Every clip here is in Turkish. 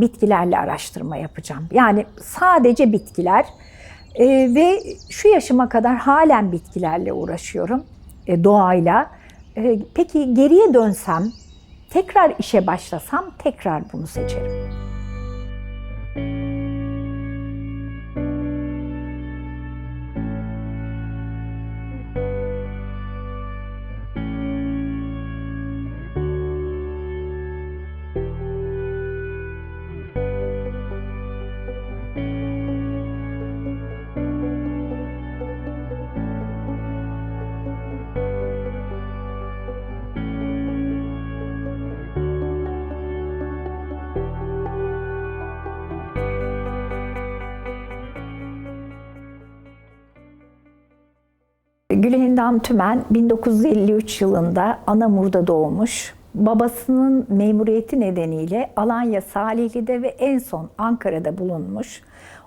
bitkilerle araştırma yapacağım. Yani sadece bitkiler Ee, ve şu yaşıma kadar halen bitkilerle uğraşıyorum, e, doğayla. Ee, peki geriye dönsem, tekrar işe başlasam tekrar bunu seçerim. Gülendam Tümen 1953 yılında Anamur'da doğmuş. Babasının memuriyeti nedeniyle Alanya Salihli'de ve en son Ankara'da bulunmuş.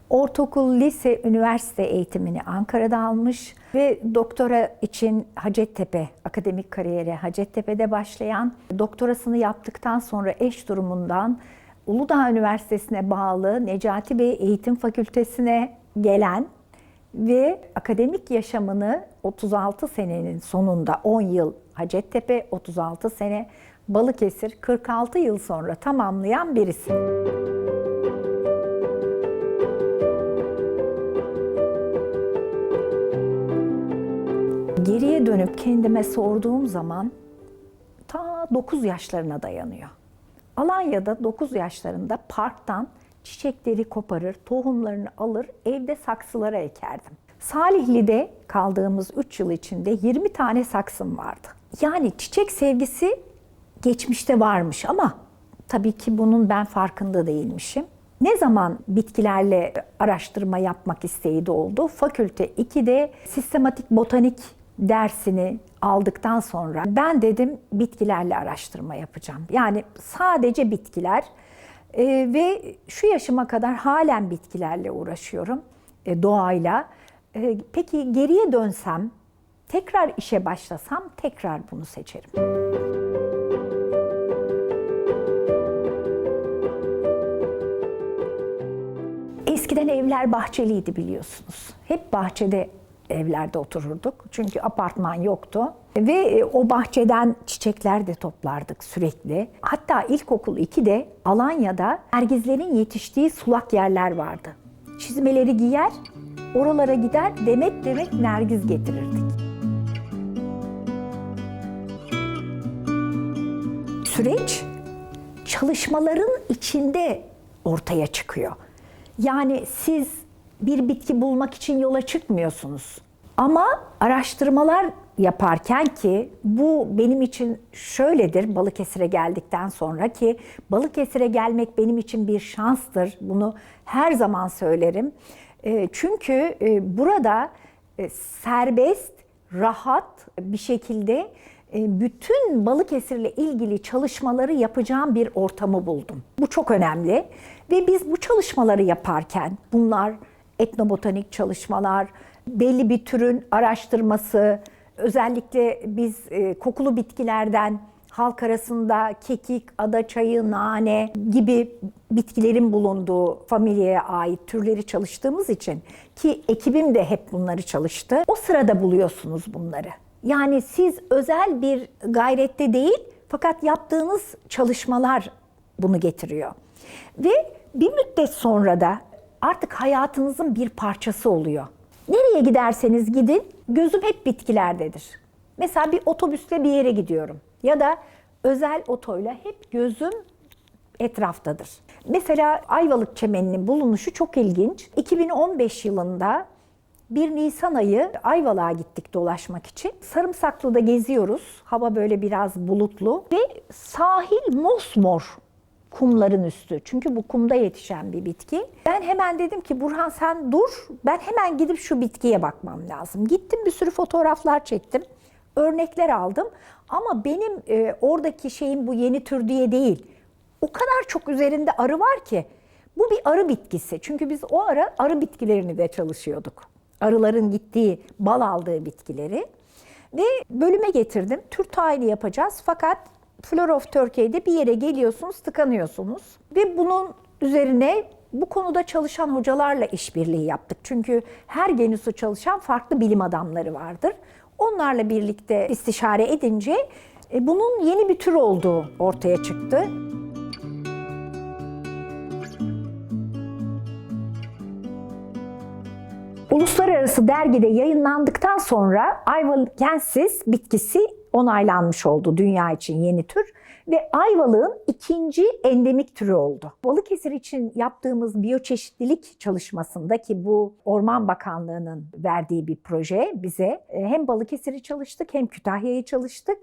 Ortaokul, lise, üniversite eğitimini Ankara'da almış ve doktora için Hacettepe, akademik kariyeri Hacettepe'de başlayan, doktorasını yaptıktan sonra eş durumundan Uludağ Üniversitesi'ne bağlı Necati Bey Eğitim Fakültesi'ne gelen ve akademik yaşamını 36 senenin sonunda 10 yıl Hacettepe, 36 sene Balıkesir, 46 yıl sonra tamamlayan birisi. Geriye dönüp kendime sorduğum zaman ta 9 yaşlarına dayanıyor. Alanya'da 9 yaşlarında parktan çiçekleri koparır, tohumlarını alır, evde saksılara ekerdim. Salihli'de kaldığımız 3 yıl içinde 20 tane saksım vardı. Yani çiçek sevgisi geçmişte varmış ama tabii ki bunun ben farkında değilmişim. Ne zaman bitkilerle araştırma yapmak isteği de oldu? Fakülte 2'de sistematik botanik dersini aldıktan sonra ben dedim bitkilerle araştırma yapacağım. Yani sadece bitkiler Ee, ve şu yaşıma kadar halen bitkilerle uğraşıyorum, e, doğayla. Ee, peki geriye dönsem, tekrar işe başlasam tekrar bunu seçerim. Eskiden evler bahçeliydi biliyorsunuz. Hep bahçede evlerde otururduk. Çünkü apartman yoktu. Ve e, o bahçeden çiçekler de toplardık sürekli. Hatta ilkokul 2'de Alanya'da ergizlerin yetiştiği sulak yerler vardı. Çizmeleri giyer, oralara gider demet demet nergiz getirirdik. Süreç çalışmaların içinde ortaya çıkıyor. Yani siz bir bitki bulmak için yola çıkmıyorsunuz. Ama araştırmalar yaparken ki bu benim için şöyledir Balıkesir'e geldikten sonra ki Balıkesir'e gelmek benim için bir şanstır. Bunu her zaman söylerim. E, Çünkü e, burada e, serbest, rahat bir şekilde e, bütün Balıkesir'le ilgili çalışmaları yapacağım bir ortamı buldum. Bu çok önemli ve biz bu çalışmaları yaparken bunlar etnobotanik çalışmalar, belli bir türün araştırması, özellikle biz kokulu bitkilerden halk arasında kekik, ada çayı, nane gibi bitkilerin bulunduğu familyaya ait türleri çalıştığımız için ki ekibim de hep bunları çalıştı. O sırada buluyorsunuz bunları. Yani siz özel bir gayrette değil fakat yaptığınız çalışmalar bunu getiriyor. Ve bir müddet sonra da artık hayatınızın bir parçası oluyor. Nereye giderseniz gidin gözüm hep bitkilerdedir. Mesela bir otobüsle bir yere gidiyorum ya da özel otoyla hep gözüm etraftadır. Mesela Ayvalık çemeninin bulunuşu çok ilginç. 2015 yılında bir Nisan ayı Ayvalık'a gittik dolaşmak için. Sarımsaklı'da geziyoruz. Hava böyle biraz bulutlu ve sahil mosmor kumların üstü. Çünkü bu kumda yetişen bir bitki. Ben hemen dedim ki Burhan sen dur. Ben hemen gidip şu bitkiye bakmam lazım. Gittim bir sürü fotoğraflar çektim. Örnekler aldım. Ama benim e, oradaki şeyim bu yeni tür diye değil. O kadar çok üzerinde arı var ki. Bu bir arı bitkisi. Çünkü biz o ara arı bitkilerini de çalışıyorduk. Arıların gittiği, bal aldığı bitkileri. Ve bölüme getirdim. Tür tayini yapacağız fakat Flora of Turkey'de bir yere geliyorsunuz, tıkanıyorsunuz. Ve bunun üzerine bu konuda çalışan hocalarla işbirliği yaptık. Çünkü her genüsü çalışan farklı bilim adamları vardır. Onlarla birlikte istişare edince e, bunun yeni bir tür olduğu ortaya çıktı. Uluslararası dergide yayınlandıktan sonra Ayvalıkensis bitkisi onaylanmış oldu dünya için yeni tür ve Ayvalık'ın ikinci endemik türü oldu. Balıkesir için yaptığımız biyoçeşitlilik çalışmasında ki bu Orman Bakanlığı'nın verdiği bir proje bize e, hem Balıkesir'i çalıştık hem Kütahya'yı çalıştık.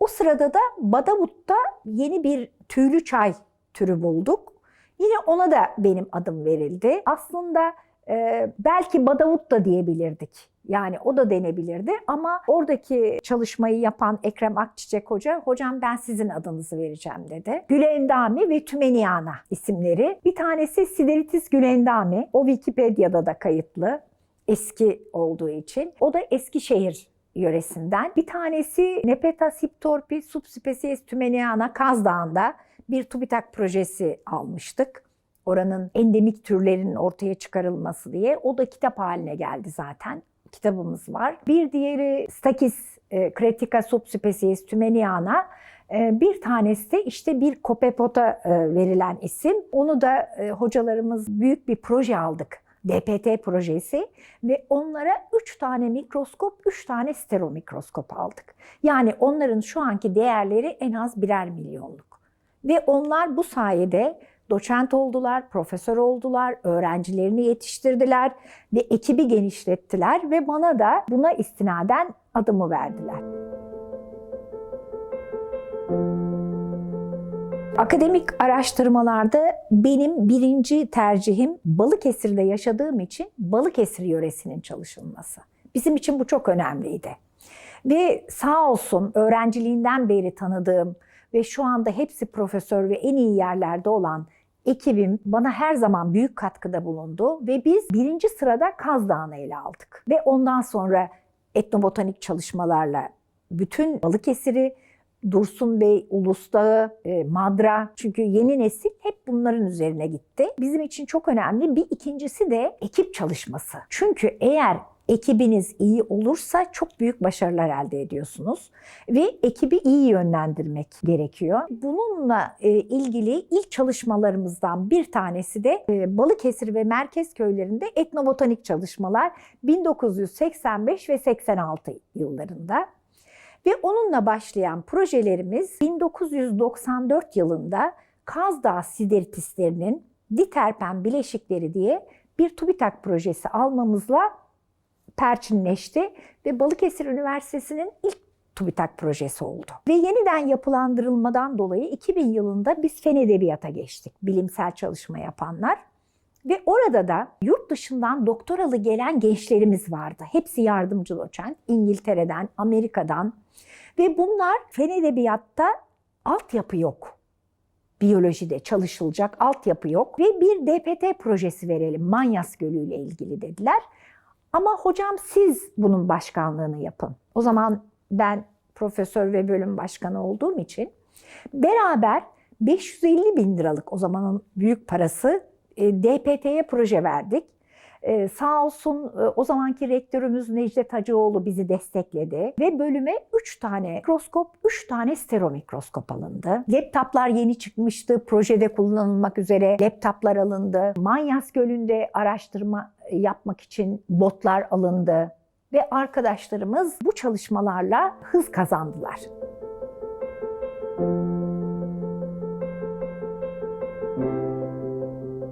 O sırada da Badavut'ta yeni bir tüylü çay türü bulduk. Yine ona da benim adım verildi. Aslında ee, belki Badavut da diyebilirdik. Yani o da denebilirdi ama oradaki çalışmayı yapan Ekrem Akçiçek Hoca, hocam ben sizin adınızı vereceğim dedi. Gülendami ve Tümeniana isimleri. Bir tanesi Sideritis gülendami. O Wikipedia'da da kayıtlı. Eski olduğu için. O da Eskişehir yöresinden. Bir tanesi Nepeta siptorpi subspecies Tümeniana Kaz Dağı'nda bir TÜBİTAK projesi almıştık oranın endemik türlerinin ortaya çıkarılması diye. O da kitap haline geldi zaten. Kitabımız var. Bir diğeri Stakis e, Critica subspecies Tümeniana. E, bir tanesi de işte bir kopepota e, verilen isim. Onu da e, hocalarımız büyük bir proje aldık. DPT projesi ve onlara 3 tane mikroskop, 3 tane stero mikroskop aldık. Yani onların şu anki değerleri en az birer milyonluk. Ve onlar bu sayede doçent oldular, profesör oldular, öğrencilerini yetiştirdiler ve ekibi genişlettiler ve bana da buna istinaden adımı verdiler. Akademik araştırmalarda benim birinci tercihim Balıkesir'de yaşadığım için Balıkesir yöresinin çalışılması. Bizim için bu çok önemliydi. Ve sağ olsun öğrenciliğinden beri tanıdığım ve şu anda hepsi profesör ve en iyi yerlerde olan ekibim bana her zaman büyük katkıda bulundu ve biz birinci sırada Kaz Dağı'nı ele aldık. Ve ondan sonra etnobotanik çalışmalarla bütün Balıkesir'i, Dursun Bey, Ulus Dağı, e, Madra çünkü yeni nesil hep bunların üzerine gitti. Bizim için çok önemli. Bir ikincisi de ekip çalışması. Çünkü eğer ekibiniz iyi olursa çok büyük başarılar elde ediyorsunuz ve ekibi iyi yönlendirmek gerekiyor. Bununla e, ilgili ilk çalışmalarımızdan bir tanesi de e, Balıkesir ve merkez köylerinde etnobotanik çalışmalar 1985 ve 86 yıllarında. Ve onunla başlayan projelerimiz 1994 yılında Kaz Dağı sideritislerinin diterpen bileşikleri diye bir TÜBİTAK projesi almamızla perçinleşti ve Balıkesir Üniversitesi'nin ilk TÜBİTAK projesi oldu. Ve yeniden yapılandırılmadan dolayı 2000 yılında biz fen edebiyata geçtik. Bilimsel çalışma yapanlar. Ve orada da yurt dışından doktoralı gelen gençlerimiz vardı. Hepsi yardımcı doçent. İngiltere'den, Amerika'dan. Ve bunlar fen edebiyatta altyapı yok. Biyolojide çalışılacak altyapı yok. Ve bir DPT projesi verelim Manyas Gölü ile ilgili dediler. Ama hocam siz bunun başkanlığını yapın. O zaman ben profesör ve bölüm başkanı olduğum için beraber 550 bin liralık o zamanın büyük parası e, DPT'ye proje verdik. Ee, sağ olsun e, o zamanki rektörümüz Necdet Hacıoğlu bizi destekledi ve bölüme 3 tane mikroskop, 3 tane stero mikroskop alındı. Laptoplar yeni çıkmıştı, projede kullanılmak üzere laptoplar alındı. Manyas Gölü'nde araştırma yapmak için botlar alındı ve arkadaşlarımız bu çalışmalarla hız kazandılar.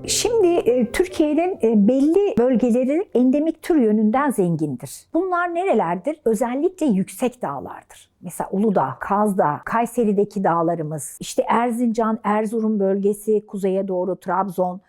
Şimdi e, Türkiye'nin e, belli bölgeleri endemik tür yönünden zengindir. Bunlar nerelerdir? Özellikle yüksek dağlardır. Mesela Uludağ, Kaz Dağı, Kayseri'deki dağlarımız, işte Erzincan, Erzurum bölgesi, kuzeye doğru Trabzon.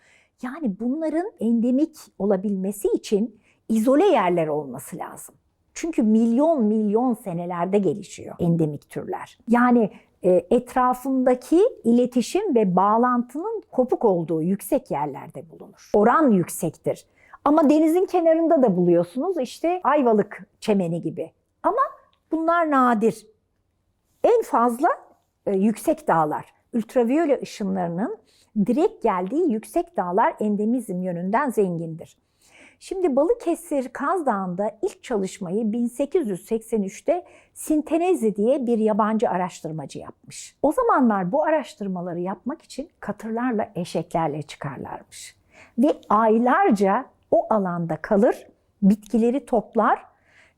Yani bunların endemik olabilmesi için izole yerler olması lazım. Çünkü milyon milyon senelerde gelişiyor endemik türler. Yani etrafındaki iletişim ve bağlantının kopuk olduğu yüksek yerlerde bulunur. Oran yüksektir. Ama denizin kenarında da buluyorsunuz işte Ayvalık çemeni gibi. Ama bunlar nadir. En fazla e, yüksek dağlar. ultraviyole ışınlarının direkt geldiği yüksek dağlar endemizm yönünden zengindir. Şimdi Balıkesir Kaz Dağı'nda ilk çalışmayı 1883'te Sintenezi diye bir yabancı araştırmacı yapmış. O zamanlar bu araştırmaları yapmak için katırlarla, eşeklerle çıkarlarmış. Ve aylarca o alanda kalır, bitkileri toplar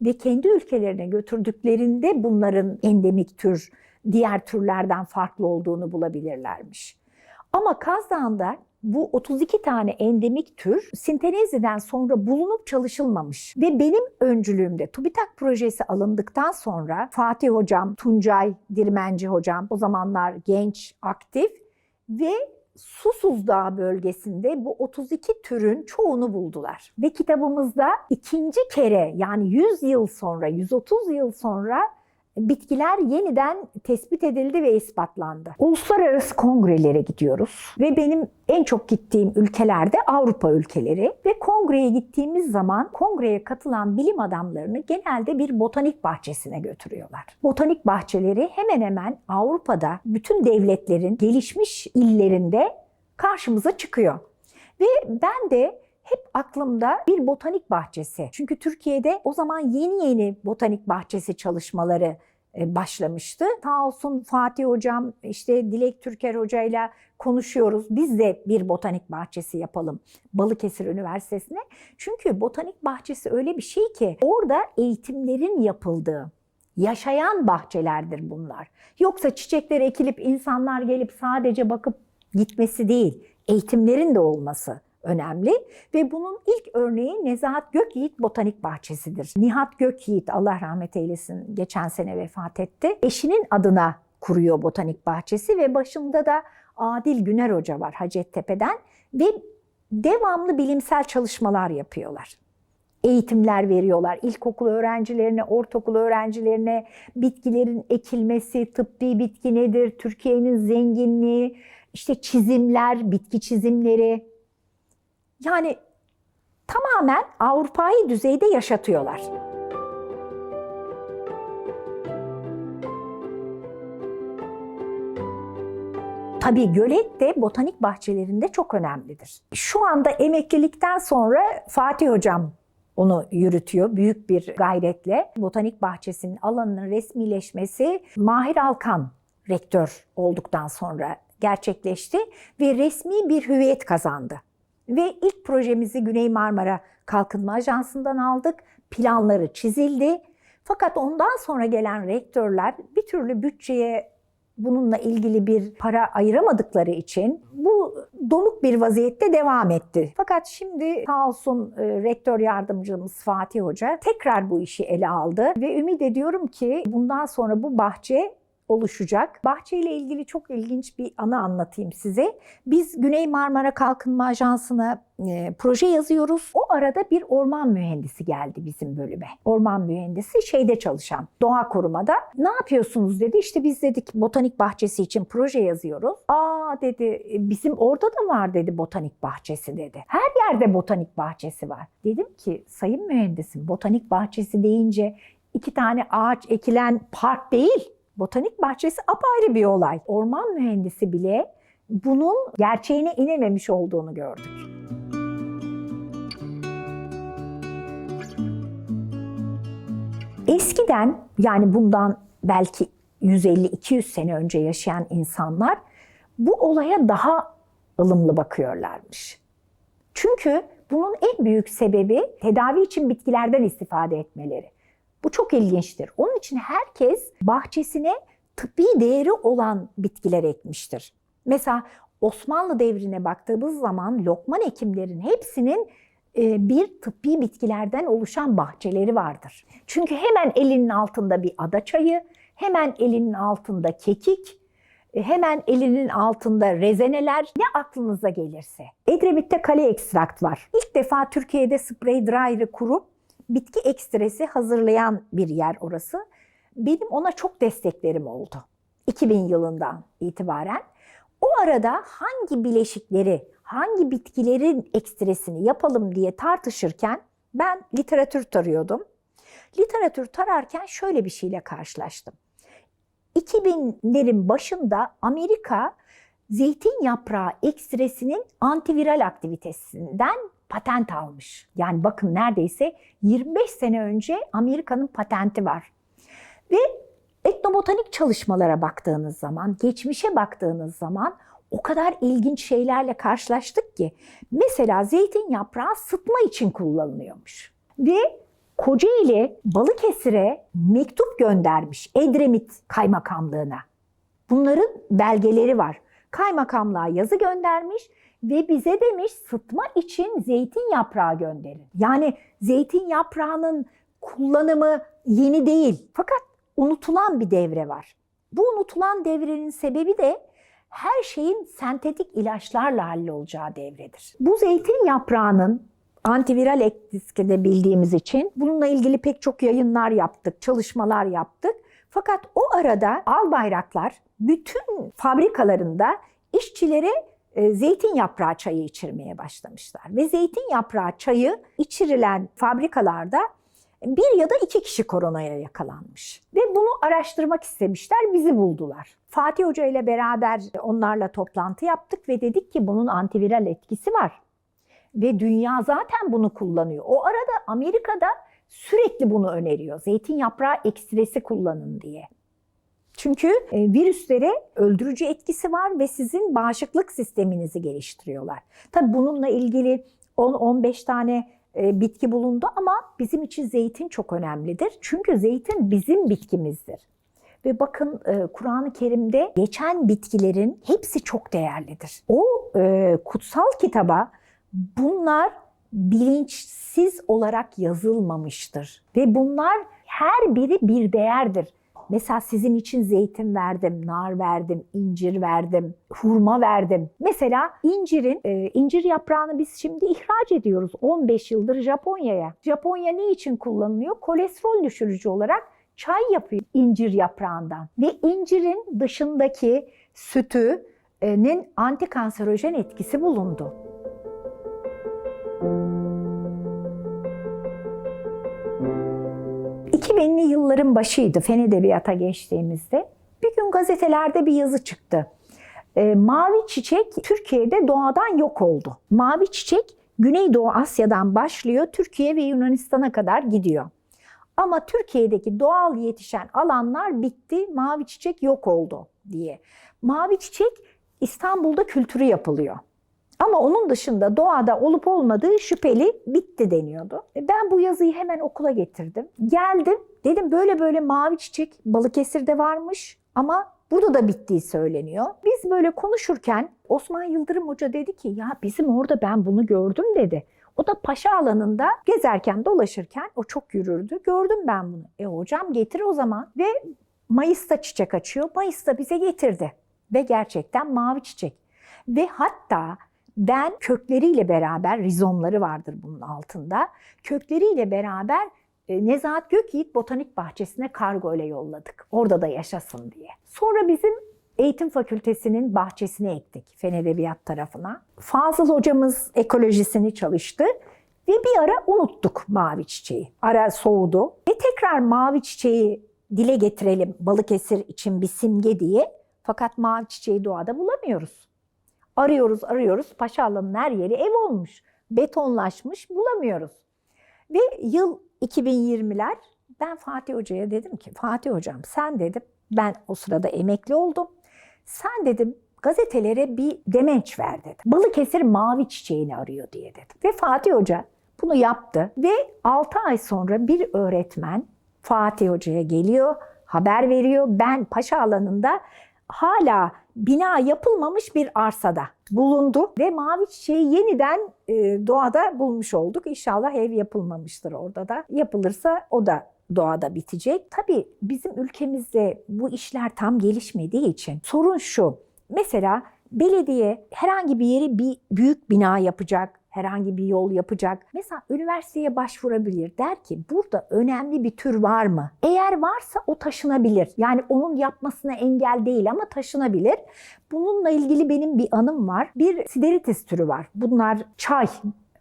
ve kendi ülkelerine götürdüklerinde bunların endemik tür, diğer türlerden farklı olduğunu bulabilirlermiş. Ama Kaz Dağı'nda bu 32 tane endemik tür Sinteneziden sonra bulunup çalışılmamış. Ve benim öncülüğümde TÜBİTAK projesi alındıktan sonra Fatih Hocam, Tuncay Dirmenci Hocam o zamanlar genç, aktif ve Susuz Dağı bölgesinde bu 32 türün çoğunu buldular. Ve kitabımızda ikinci kere yani 100 yıl sonra, 130 yıl sonra bitkiler yeniden tespit edildi ve ispatlandı. Uluslararası kongrelere gidiyoruz ve benim en çok gittiğim ülkelerde Avrupa ülkeleri ve kongreye gittiğimiz zaman kongreye katılan bilim adamlarını genelde bir botanik bahçesine götürüyorlar. Botanik bahçeleri hemen hemen Avrupa'da bütün devletlerin gelişmiş illerinde karşımıza çıkıyor. Ve ben de hep aklımda bir botanik bahçesi. Çünkü Türkiye'de o zaman yeni yeni botanik bahçesi çalışmaları e, başlamıştı. Sağ olsun Fatih Hocam, işte Dilek Türker Hoca'yla konuşuyoruz. Biz de bir botanik bahçesi yapalım Balıkesir Üniversitesi'ne. Çünkü botanik bahçesi öyle bir şey ki orada eğitimlerin yapıldığı, yaşayan bahçelerdir bunlar. Yoksa çiçekler ekilip insanlar gelip sadece bakıp gitmesi değil, eğitimlerin de olması önemli ve bunun ilk örneği Nezahat Gökyiğit Botanik Bahçesi'dir. Nihat Gökyiğit Allah rahmet eylesin geçen sene vefat etti. Eşinin adına kuruyor botanik bahçesi ve başında da Adil Güner Hoca var Hacettepe'den ve devamlı bilimsel çalışmalar yapıyorlar. Eğitimler veriyorlar. İlkokul öğrencilerine, ortaokul öğrencilerine bitkilerin ekilmesi, tıbbi bitki nedir, Türkiye'nin zenginliği, işte çizimler, bitki çizimleri, yani tamamen Avrupa'yı düzeyde yaşatıyorlar. Tabii gölet de botanik bahçelerinde çok önemlidir. Şu anda emeklilikten sonra Fatih Hocam onu yürütüyor büyük bir gayretle. Botanik bahçesinin alanının resmileşmesi Mahir Alkan rektör olduktan sonra gerçekleşti ve resmi bir hüviyet kazandı. Ve ilk projemizi Güney Marmara Kalkınma Ajansı'ndan aldık. Planları çizildi. Fakat ondan sonra gelen rektörler bir türlü bütçeye bununla ilgili bir para ayıramadıkları için bu donuk bir vaziyette devam etti. Fakat şimdi sağ olsun e, rektör yardımcımız Fatih Hoca tekrar bu işi ele aldı ve ümit ediyorum ki bundan sonra bu bahçe oluşacak. Bahçe ile ilgili çok ilginç bir anı anlatayım size. Biz Güney Marmara Kalkınma Ajansı'na e, proje yazıyoruz. O arada bir orman mühendisi geldi bizim bölüme. Orman mühendisi şeyde çalışan, doğa korumada. Ne yapıyorsunuz dedi. İşte biz dedik botanik bahçesi için proje yazıyoruz. Aa dedi bizim orada da var dedi botanik bahçesi dedi. Her yerde botanik bahçesi var. Dedim ki sayın mühendisim botanik bahçesi deyince iki tane ağaç ekilen park değil botanik bahçesi apayrı bir olay. Orman mühendisi bile bunun gerçeğine inememiş olduğunu gördük. Eskiden yani bundan belki 150-200 sene önce yaşayan insanlar bu olaya daha ılımlı bakıyorlarmış. Çünkü bunun en büyük sebebi tedavi için bitkilerden istifade etmeleri. Bu çok ilginçtir. Onun için herkes bahçesine tıbbi değeri olan bitkiler ekmiştir. Mesela Osmanlı devrine baktığımız zaman lokman hekimlerin hepsinin e, bir tıbbi bitkilerden oluşan bahçeleri vardır. Çünkü hemen elinin altında bir ada çayı, hemen elinin altında kekik, e, hemen elinin altında rezeneler ne aklınıza gelirse. Edremit'te kale ekstrakt var. İlk defa Türkiye'de spray dryer'ı kurup bitki ekstresi hazırlayan bir yer orası. Benim ona çok desteklerim oldu. 2000 yılından itibaren. O arada hangi bileşikleri, hangi bitkilerin ekstresini yapalım diye tartışırken ben literatür tarıyordum. Literatür tararken şöyle bir şeyle karşılaştım. 2000'lerin başında Amerika zeytin yaprağı ekstresinin antiviral aktivitesinden patent almış. Yani bakın neredeyse 25 sene önce Amerika'nın patenti var. Ve etnobotanik çalışmalara baktığınız zaman, geçmişe baktığınız zaman o kadar ilginç şeylerle karşılaştık ki. Mesela zeytin yaprağı sıtma için kullanılıyormuş. Ve Kocaeli Balıkesir'e mektup göndermiş Edremit Kaymakamlığına. Bunların belgeleri var. Kaymakamlığa yazı göndermiş ve bize demiş sıtma için zeytin yaprağı gönderin. Yani zeytin yaprağının kullanımı yeni değil fakat unutulan bir devre var. Bu unutulan devrenin sebebi de her şeyin sentetik ilaçlarla hallolacağı devredir. Bu zeytin yaprağının antiviral etkisi de bildiğimiz için bununla ilgili pek çok yayınlar yaptık, çalışmalar yaptık. Fakat o arada Albayraklar bütün fabrikalarında işçilere zeytin yaprağı çayı içirmeye başlamışlar. Ve zeytin yaprağı çayı içirilen fabrikalarda bir ya da iki kişi koronaya yakalanmış. Ve bunu araştırmak istemişler, bizi buldular. Fatih Hoca ile beraber onlarla toplantı yaptık ve dedik ki bunun antiviral etkisi var. Ve dünya zaten bunu kullanıyor. O arada Amerika'da sürekli bunu öneriyor. Zeytin yaprağı ekstresi kullanın diye. Çünkü e, virüslere öldürücü etkisi var ve sizin bağışıklık sisteminizi geliştiriyorlar. Tabii bununla ilgili 10-15 tane e, bitki bulundu ama bizim için zeytin çok önemlidir. Çünkü zeytin bizim bitkimizdir. Ve bakın e, Kur'an-ı Kerim'de geçen bitkilerin hepsi çok değerlidir. O kutsal kitaba bunlar bilinçsiz olarak yazılmamıştır. Ve bunlar her biri bir değerdir. Mesela sizin için zeytin verdim, nar verdim, incir verdim, hurma verdim. Mesela incirin, e, incir yaprağını biz şimdi ihraç ediyoruz 15 yıldır Japonya'ya. Japonya ne için kullanılıyor? Kolesterol düşürücü olarak çay yapıyor incir yaprağından. Ve incirin dışındaki sütünün antikanserojen etkisi bulundu. 2000'li yılların başıydı fen edebiyata geçtiğimizde. Bir gün gazetelerde bir yazı çıktı. E, mavi çiçek Türkiye'de doğadan yok oldu. Mavi çiçek Güneydoğu Asya'dan başlıyor, Türkiye ve Yunanistan'a kadar gidiyor. Ama Türkiye'deki doğal yetişen alanlar bitti, mavi çiçek yok oldu diye. Mavi çiçek İstanbul'da kültürü yapılıyor. Ama onun dışında doğada olup olmadığı şüpheli bitti deniyordu. E, Ben bu yazıyı hemen okula getirdim. Geldim dedim böyle böyle mavi çiçek Balıkesir'de varmış ama burada da bittiği söyleniyor. Biz böyle konuşurken Osman Yıldırım Hoca dedi ki ya bizim orada ben bunu gördüm dedi. O da paşa alanında gezerken dolaşırken o çok yürürdü. Gördüm ben bunu. E hocam getir o zaman. Ve Mayıs'ta çiçek açıyor. Mayıs'ta bize getirdi. Ve gerçekten mavi çiçek. Ve hatta ben kökleriyle beraber, rizomları vardır bunun altında, kökleriyle beraber Nezahat Gökyiğit Botanik Bahçesi'ne kargo ile yolladık. Orada da yaşasın diye. Sonra bizim Eğitim Fakültesi'nin bahçesine ektik Fen Edebiyat tarafına. Fazıl hocamız ekolojisini çalıştı ve bir ara unuttuk mavi çiçeği. Ara soğudu ve tekrar mavi çiçeği dile getirelim Balıkesir için bir simge diye. Fakat mavi çiçeği doğada bulamıyoruz. Arıyoruz arıyoruz. Paşalı'nın her yeri ev olmuş. Betonlaşmış bulamıyoruz. Ve yıl 2020'ler ben Fatih Hoca'ya dedim ki Fatih Hocam sen dedim ben o sırada emekli oldum. Sen dedim gazetelere bir demenç ver dedim. Balıkesir mavi çiçeğini arıyor diye dedim. Ve Fatih Hoca bunu yaptı ve 6 ay sonra bir öğretmen Fatih Hoca'ya geliyor, haber veriyor. Ben Paşa alanında hala bina yapılmamış bir arsada bulundu ve mavi çiçeği yeniden e, doğada bulmuş olduk. İnşallah ev yapılmamıştır orada da. Yapılırsa o da doğada bitecek. Tabii bizim ülkemizde bu işler tam gelişmediği için sorun şu. Mesela belediye herhangi bir yeri bir büyük bina yapacak, herhangi bir yol yapacak. Mesela üniversiteye başvurabilir. Der ki burada önemli bir tür var mı? Eğer varsa o taşınabilir. Yani onun yapmasına engel değil ama taşınabilir. Bununla ilgili benim bir anım var. Bir sideritis türü var. Bunlar çay,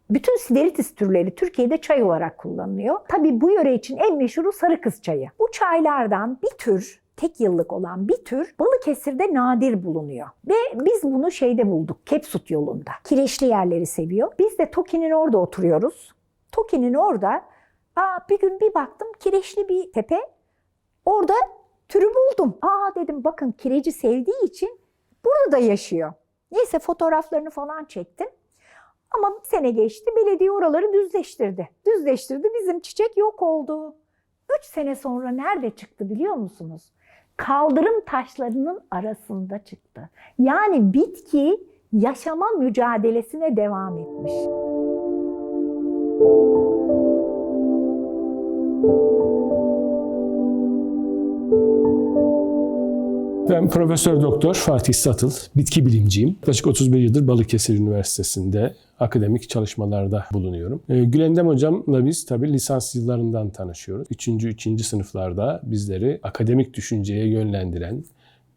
bütün sideritis türleri Türkiye'de çay olarak kullanılıyor. Tabii bu yöre için en meşhuru sarı kız çayı. Bu çaylardan bir tür tek yıllık olan bir tür Balıkesir'de nadir bulunuyor. Ve biz bunu şeyde bulduk, Kepsut yolunda. Kireçli yerleri seviyor. Biz de Toki'nin orada oturuyoruz. Toki'nin orada aa, bir gün bir baktım kireçli bir tepe. Orada türü buldum. Aa dedim bakın kireci sevdiği için burada da yaşıyor. Neyse fotoğraflarını falan çektim. Ama bir sene geçti, belediye oraları düzleştirdi. Düzleştirdi, bizim çiçek yok oldu. Üç sene sonra nerede çıktı biliyor musunuz? Kaldırım taşlarının arasında çıktı. Yani bitki yaşama mücadelesine devam etmiş. Ben Profesör Doktor Fatih Satıl, bitki bilimciyim. Yaklaşık 31 yıldır Balıkesir Üniversitesi'nde akademik çalışmalarda bulunuyorum. Ee, Gülendam Hocam'la biz tabii lisans yıllarından tanışıyoruz. Üçüncü, üçüncü sınıflarda bizleri akademik düşünceye yönlendiren,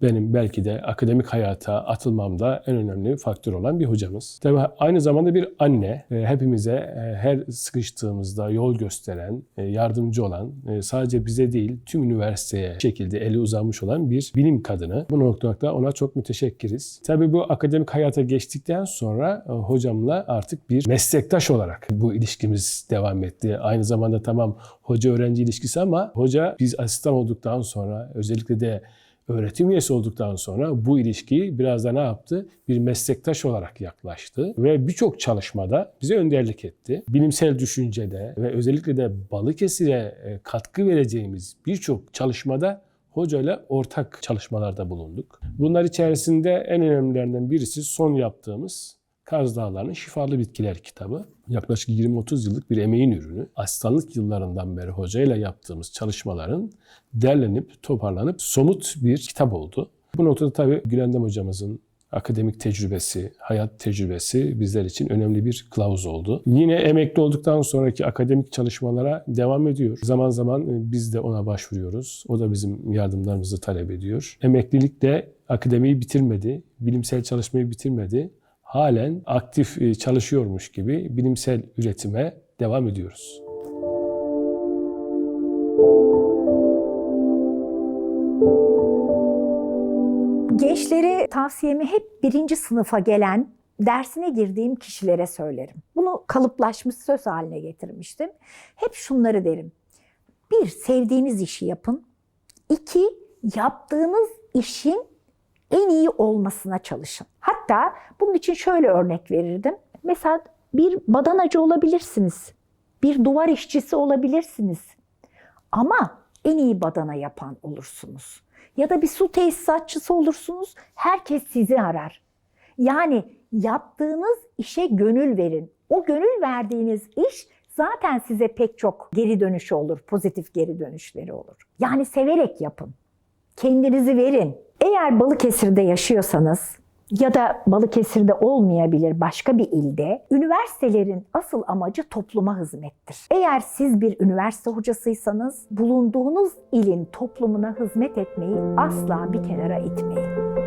benim belki de akademik hayata atılmamda en önemli faktör olan bir hocamız. Tabii aynı zamanda bir anne. E, Hepimize e, her sıkıştığımızda yol gösteren, e, yardımcı olan, sadece bize değil tüm üniversiteye şekilde eli uzanmış olan bir bilim kadını. Bu noktada ona çok müteşekkiriz. Tabii bu akademik hayata geçtikten sonra hocamla artık bir meslektaş olarak bu ilişkimiz devam etti. Aynı zamanda tamam hoca öğrenci ilişkisi ama hoca biz asistan olduktan sonra özellikle de öğretim üyesi olduktan sonra bu ilişkiyi biraz da ne yaptı? Bir meslektaş olarak yaklaştı ve birçok çalışmada bize önderlik etti. Bilimsel düşüncede ve özellikle de Balıkesir'e e, katkı vereceğimiz birçok çalışmada hocayla ortak çalışmalarda bulunduk. Bunlar içerisinde en önemlilerinden birisi son yaptığımız Kaz Dağları'nın Şifalı Bitkiler kitabı. Yaklaşık 20-30 yıllık bir emeğin ürünü. Asistanlık yıllarından beri hocayla yaptığımız çalışmaların derlenip, toparlanıp somut bir kitap oldu. Bu noktada tabii Gülendam hocamızın akademik tecrübesi, hayat tecrübesi bizler için önemli bir kılavuz oldu. Yine emekli olduktan sonraki akademik çalışmalara devam ediyor. Zaman zaman biz de ona başvuruyoruz. O da bizim yardımlarımızı talep ediyor. Emeklilik de akademiyi bitirmedi, bilimsel çalışmayı bitirmedi halen aktif e, çalışıyormuş gibi bilimsel üretime devam ediyoruz. Gençlere tavsiyemi hep birinci sınıfa gelen, dersine girdiğim kişilere söylerim. Bunu kalıplaşmış söz haline getirmiştim. Hep şunları derim. Bir, sevdiğiniz işi yapın. İki, yaptığınız işin en iyi olmasına çalışın. Hatta bunun için şöyle örnek verirdim. Mesela bir badanacı olabilirsiniz. Bir duvar işçisi olabilirsiniz. Ama en iyi badana yapan olursunuz. Ya da bir su tesisatçısı olursunuz. Herkes sizi arar. Yani yaptığınız işe gönül verin. O gönül verdiğiniz iş zaten size pek çok geri dönüşü olur. Pozitif geri dönüşleri olur. Yani severek yapın. Kendinizi verin. Eğer Balıkesir'de yaşıyorsanız ya da Balıkesir'de olmayabilir başka bir ilde, üniversitelerin asıl amacı topluma hizmettir. Eğer siz bir üniversite hocasıysanız bulunduğunuz ilin toplumuna hizmet etmeyi asla bir kenara itmeyin.